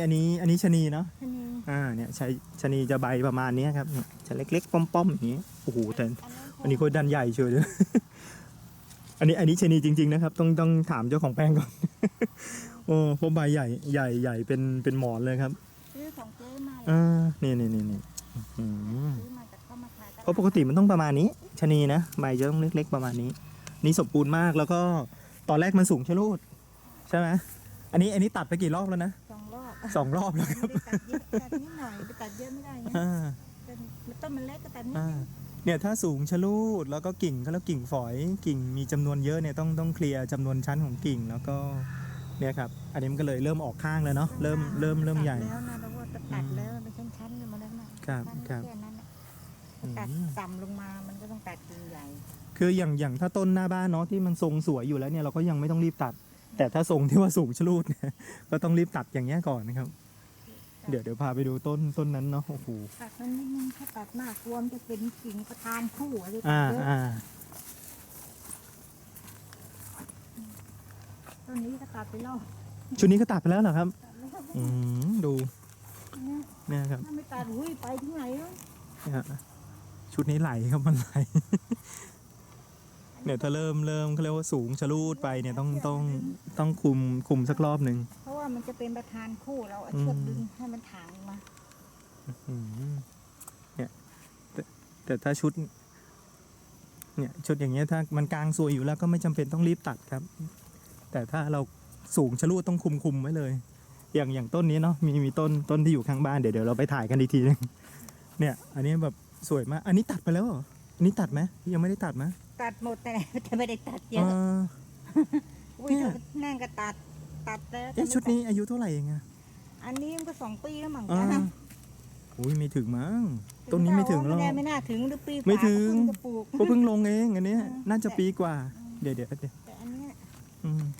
อันนี้อันนี้ชะนีเนาะชะนีอ่าเนี่ยชะชะนีจะใบประมาณเนี้ยครับเนี่ยจะเล็กๆป้อมๆอย่างนี้โอ้โหแต่อันนี้โคตรดันใหญ่เชียวเลย อันนี้อันนี้ชะนีจริง ๆ นะครับ ต้องต้องถามเจ้าของแป้งก่อนโอ้เพราะใบใหญ่ใหญ่ใหญ่เป็นเป็นหมอนเลยครับซื้อของเจ๊มาเลยอ่านี่นี่นี่นี่อืมซื้อมาจากเข้ามาขายตลาดเพราะปกติมันต้องประมาณนี้ชะนีนะใบจะต้องเล็กๆประมาณนี้ นี่สมบูรณ์มากแล้วก็ตอนแรกมันสูงชะลูดใช่ไหมอันนี้อันนี้ตัดไปกี่รอบแล้วนะ สองรอบสองรอบแล้วครับไม่ได้ตัดเยอะตัดนิดหน่อยไปตัดเยอะไม่ได้ไงอ่าต้นต้นมันเล็กก็ตัดนิดอ่านึงเนี่ยถ้าสูงชะลูดแล้วก็กิ่งก็แล้วกิ่งฝอยกิ่งมีจำนวนเยอะเนี่ยต้องต้องเคลียร์จำนวนชั้นของกิ่งแล้วก็เนี่ยครับอันนี้มันก็เลยเริ่มออกข้างแล้วเนาะเริ่มเริ่มเริ่มใหญ่ ตัดแล้วนะเราว่าจะตัดแล้วมันเป็นชั้นๆมาแล้วนะครับชั้นครับ แค่นั้นน่ะอืมตัดต่ำลงมามันก็ต้องตัดกิ่งใหญ่คืออย่างอย่างถ้าต้นหน้าบ้านเนาะที่มันทรงสวยอยู่แล้วเนี่ยเราก็ยังไม่ต้องรีบตัด แต่ถ้าทรงที่ว่าสูงชะลูดเนี่ยก็ต้องรีบตัดอย่างเงี้ยก่อนนะครับ เดี๋ยวเดี๋ยวพาไปดูต้นต้นนั้นเนาะโอ้โหตัดมันนิดนึงถ้าตัดมากกลัวมนจะเป็นกิ่งประธานคู่อะไรอ่าเยอะอ่าต้นนี้ก็ตัดไปแล้วชุดนี้ก็ตัดไปแล้วเหรอครับ ตัดแล้วอืมดูเนี่ยเนี่ยครับถ้าไม่ตัดหุ้ยไปที่ไหนวะเนี่ยชุดนี้ไหลครับมันไหล เนี่ยถ้าเริ่มเริ่มเขาเรียกว่าสูงชะลูดไปเนี่ยต้องต้องต้องคุมคุมสักรอบหนึ่งเพราะว่ามันจะเป็นประธานคู่เราเอาอืมเชือกดึงให้มันถางลงมาอืมเนี่ยแต่แต่ถ้าชุด เนี่ยชุดอย่างเงี้ยถ้ามันกลางสวยอยู่แล้วก็ไม่จำเป็นต้องรีบตัดครับ แต่ถ้าเราสูงชะลูดต้องคุมคุมไว้เลย อย่างอย่างต้นนี้เนาะมีมีต้นต้นที่อยู่ข้างบ้านเดี๋ยวเดี๋ยวเราไปถ่ายกันอีกทีนึงเนี่ย อันนี้แบบสวยมาก อันนี้ตัดไปแล้วเหรอ อันนี้ตัดไหมยังไม่ได้ตัดไหมตัดหมดแต่แต่ไม่ได้ตัดเยอ่อะา อุ้ยเนี่ย นั่นก็ตัดตัดแล้วเอ๊ะชุดนี้อายุเท่าไหร่เองอะอันนี้มันก็สองปีแล้วมั้งอ่านะอุ้ยไม่ถึงมั้งต้นนี้ไม่ถึงหรอก ไม่น่าไม่น่าถึงหรือปีไม่กว่าถึงก็เพิ่จะปลูก ก็เพิ่งลงเองอันเนี้ยเออน่าจะปีกว่า เดี๋ยวเดี๋ยวเดี๋ยวแต่อันเนี้ยอืม